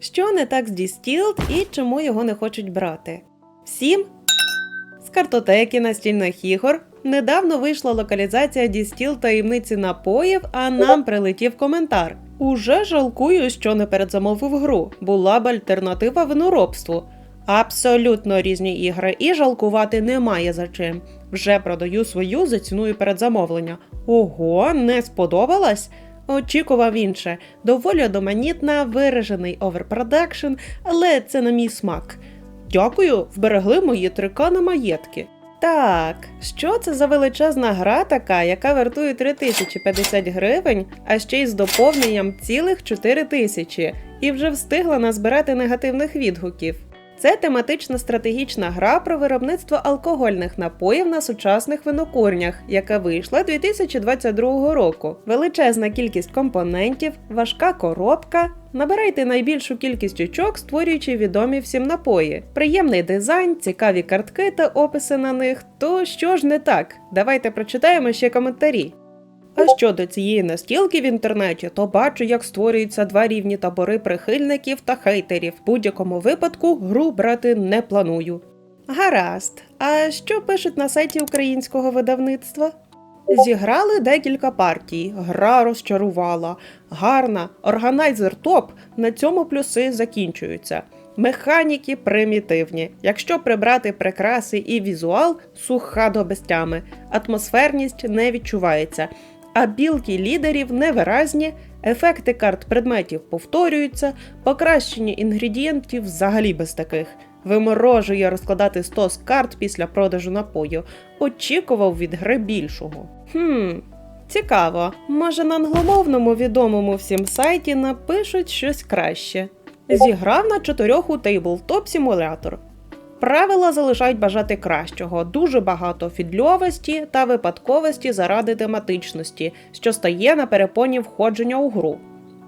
Що не так з Distilled і чому його не хочуть брати? Всім з картотеки настільних ігор недавно вийшла локалізація Distilled таємниці напоїв, а нам прилетів коментар. Уже жалкую, що не передзамовив гру. Була б альтернатива виноробству. Абсолютно різні ігри, і жалкувати немає за чим. Вже продаю свою за ціною передзамовлення. Ого, не сподобалась? Очікував інше. Доволі одноманітна, виражений оверпродакшн, але це на мій смак. Дякую, вберегли мої трика на маєтки. Так, що це за величезна гра така, яка вартує 3050 гривень, а ще й з доповненням цілих 4000, і вже встигла назбирати негативних відгуків. Це тематична стратегічна гра про виробництво алкогольних напоїв на сучасних винокурнях, яка вийшла 2022 року. Величезна кількість компонентів, важка коробка. Набирайте найбільшу кількість очок, створюючи відомі всім напої. Приємний дизайн, цікаві картки та описи на них. То що ж не так? Давайте прочитаємо ще коментарі. А щодо цієї настілки в інтернеті, то бачу, як створюються два рівні табори прихильників та хейтерів. В будь-якому випадку гру брати не планую. Гаразд. А що пишуть на сайті українського видавництва? Зіграли декілька партій, гра розчарувала. Гарна, органайзер топ. На цьому плюси закінчуються. Механіки примітивні. Якщо прибрати прикраси і візуал, суха до безтями. Атмосферність не відчувається. А білки лідерів невиразні, ефекти карт предметів повторюються, покращення інгредієнтів взагалі без таких. Виморожує розкладати стос карт після продажу напою. Очікував від гри більшого. Хм, цікаво. Може на англомовному відомому всім сайті напишуть щось краще. Зіграв на чотирьох у тейблтоп симулятор. Правила залишають бажати кращого, дуже багато фідльовості та випадковості заради тематичності, що стає на перепоні входження у гру.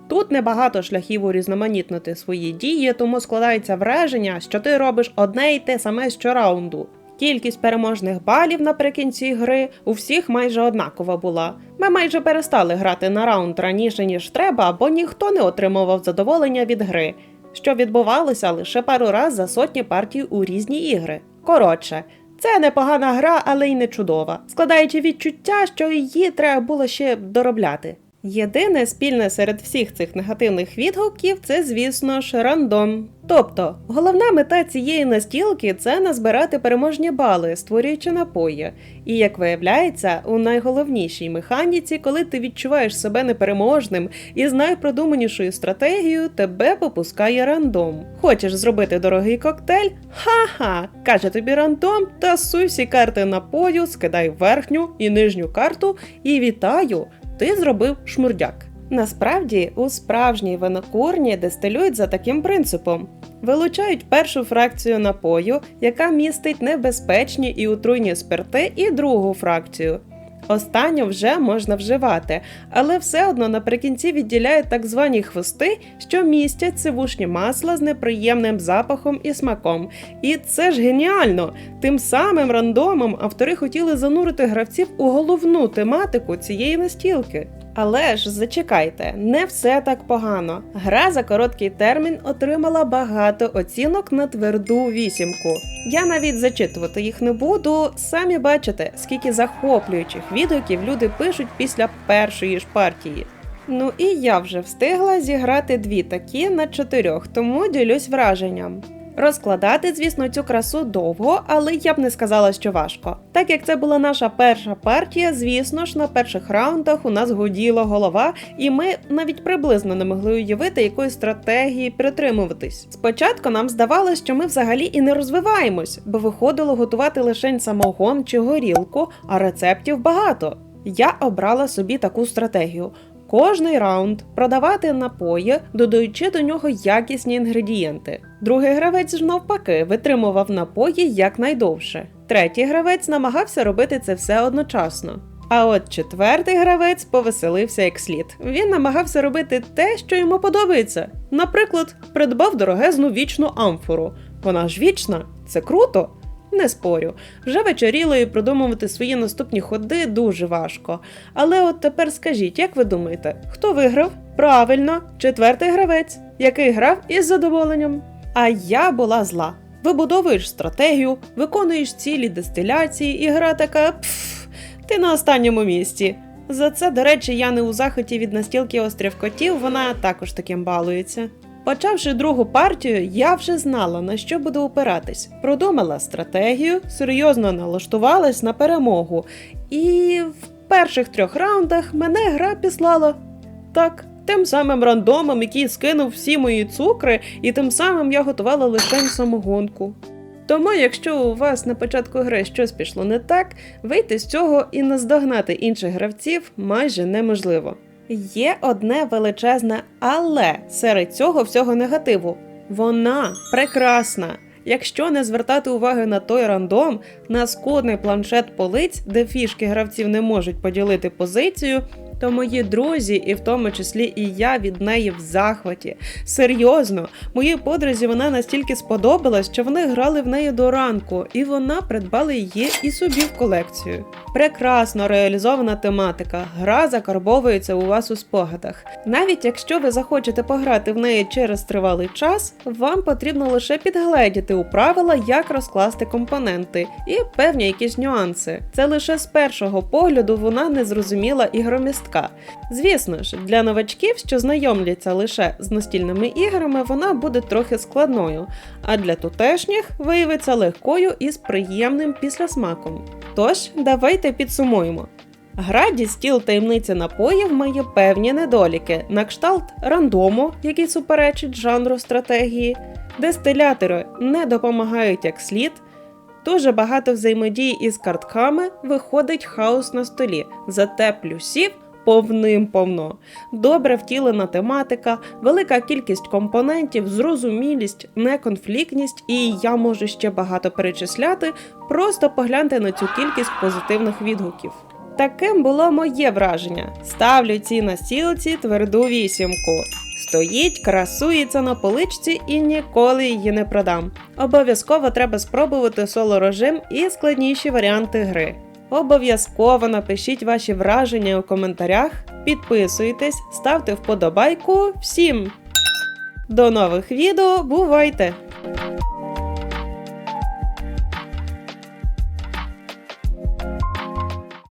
Тут небагато шляхів урізноманітнити свої дії, тому складається враження, що ти робиш одне й те саме щораунду. Кількість переможних балів наприкінці гри у всіх майже однакова була. Ми майже перестали грати на раунд раніше, ніж треба, бо ніхто не отримував задоволення від гри, що відбувалося лише пару раз за сотні партій у різні ігри. Коротше, це непогана гра, але й не чудова, складаючи відчуття, що її треба було ще доробляти. Єдине спільне серед всіх цих негативних відгуків це, звісно ж, рандом. Тобто, головна мета цієї настілки це назбирати переможні бали, створюючи напої. І як виявляється, у найголовнішій механіці, коли ти відчуваєш себе непереможним і з найпродуманішою стратегією, тебе попускає рандом. Хочеш зробити дорогий коктейль? Ха-ха! каже тобі рандом, та всі карти напою, скидай верхню і нижню карту і вітаю! Ти зробив шмурдяк. Насправді, у справжній винокурні дистилюють за таким принципом: вилучають першу фракцію напою, яка містить небезпечні і отруйні спирти, і другу фракцію. Останню вже можна вживати, але все одно наприкінці відділяють так звані хвости, що містять сивушні масла з неприємним запахом і смаком. І це ж геніально! Тим самим рандомом автори хотіли занурити гравців у головну тематику цієї настілки. Але ж зачекайте, не все так погано. Гра за короткий термін отримала багато оцінок на тверду вісімку. Я навіть зачитувати їх не буду. Самі бачите, скільки захоплюючих відгуків люди пишуть після першої ж партії. Ну і я вже встигла зіграти дві такі на чотирьох, тому ділюсь враженням. Розкладати, звісно, цю красу довго, але я б не сказала, що важко. Так як це була наша перша партія, звісно ж, на перших раундах у нас гуділа голова, і ми навіть приблизно не могли уявити, якої стратегії притримуватись. Спочатку нам здавалося, що ми взагалі і не розвиваємось, бо виходило готувати лише самогон чи горілку, а рецептів багато. Я обрала собі таку стратегію. Кожний раунд продавати напої, додаючи до нього якісні інгредієнти. Другий гравець ж навпаки витримував напої якнайдовше. Третій гравець намагався робити це все одночасно. А от четвертий гравець повеселився як слід. Він намагався робити те, що йому подобається. Наприклад, придбав дорогезну вічну амфору. Вона ж вічна, це круто. Не спорю, вже вечоріло і продумувати свої наступні ходи дуже важко. Але от тепер скажіть, як ви думаєте, хто виграв? Правильно, четвертий гравець. який грав із задоволенням. А я була зла. Вибудовуєш стратегію, виконуєш цілі дистиляції, і гра така пф, ти на останньому місці. За це, до речі, я не у захваті від настілки острів котів, вона також таким балується. Почавши другу партію, я вже знала, на що буду опиратись. Продумала стратегію, серйозно налаштувалась на перемогу, і в перших трьох раундах мене гра післала. Так, тим самим рандомом, який скинув всі мої цукри, і тим самим я готувала лише самогонку. Тому, якщо у вас на початку гри щось пішло не так, вийти з цього і наздогнати інших гравців майже неможливо. Є одне величезне але серед цього всього негативу. Вона прекрасна. Якщо не звертати уваги на той рандом, на скудний планшет полиць, де фішки гравців не можуть поділити позицію, то мої друзі, і в тому числі і я від неї в захваті. Серйозно, моїй подрузі вона настільки сподобалась, що вони грали в неї до ранку, і вона придбала її і собі в колекцію. Прекрасно реалізована тематика. Гра закарбовується у вас у спогадах. Навіть якщо ви захочете пограти в неї через тривалий час, вам потрібно лише підгледіти у правила, як розкласти компоненти, і певні якісь нюанси. Це лише з першого погляду вона незрозуміла і громістка. Звісно ж, для новачків, що знайомляться лише з настільними іграми, вона буде трохи складною, а для тутешніх виявиться легкою і з приємним післясмаком. Тож, давайте підсумуємо. Гра Дістіл таємниця напоїв має певні недоліки, на кшталт рандому, який суперечить жанру стратегії, дистилятори не допомагають як слід. Дуже багато взаємодії із картками виходить хаос на столі, зате плюсів повним-повно. Добре втілена тематика, велика кількість компонентів, зрозумілість, неконфліктність, і я можу ще багато перечисляти. Просто погляньте на цю кількість позитивних відгуків. Таким було моє враження. Ставлю ці настілці тверду вісімку. Стоїть, красується на поличці і ніколи її не продам. Обов'язково треба спробувати соло режим і складніші варіанти гри. Обов'язково напишіть ваші враження у коментарях, підписуйтесь, ставте вподобайку. Всім! До нових відео, бувайте!